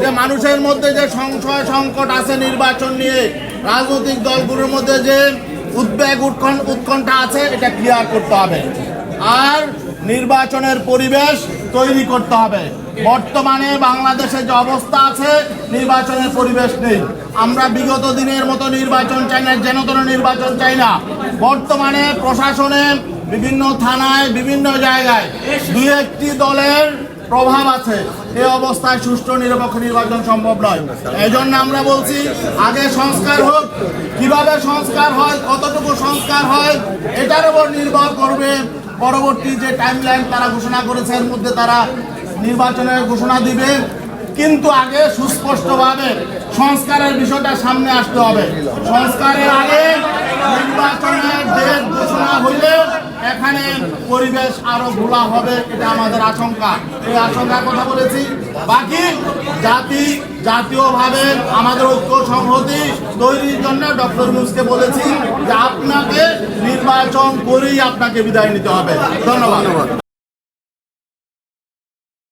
যে মানুষের মধ্যে যে সংশয় সংকট আছে নির্বাচন নিয়ে, রাজনৈতিক দলগুলোর মধ্যে যে উদ্বেগ উৎকণ্ঠ উৎকণ্ঠা আছে, এটা ক্লিয়ার করতে হবে। আর নির্বাচনের পরিবেশ তৈরি করতে হবে। বর্তমানে বাংলাদেশে যে অবস্থা আছে, নির্বাচনের পরিবেশ নেই। আমরা বিগত দিনের মতো নির্বাচন চাই না, যেন তেন নির্বাচন চাই না। বর্তমানে প্রশাসনে বিভিন্ন থানায়, বিভিন্ন জায়গায় দুই একটি দলের প্রভাব আছে। এই অবস্থায় সুষ্ঠু, নিরপেক্ষ নির্বাচন সম্ভব নয়। এই জন্য আমরা বলছি, আগে সংস্কার হোক, কীভাবে সংস্কার হয়, কতটুকু সংস্কার হয়, এটার উপর নির্ভর করবে পরবর্তী যে টাইমলাইন তারা ঘোষণা করেছে, এর মধ্যে তারা নির্বাচনের ঘোষণা দিবে। কিন্তু আগে সুস্পষ্টভাবে সংস্কারের বিষয়টা সামনে আসতে হবে। সংস্কারের আগে নির্বাচনের ডেট ঘোষণা হইলে এখানে পরিবেশ আরও ঘোলা হবে, এটা আমাদের আশঙ্কা। এই আশঙ্কার কথা বলেছি। বাকি জাতি, জাতীয়ভাবে আমাদের ঐক্য সংহতি তৈরির জন্য ডক্টর মুসকে বলেছি যে আপনাকে নির্বাচন করেই আপনাকে বিদায় নিতে হবে। ধন্যবাদ।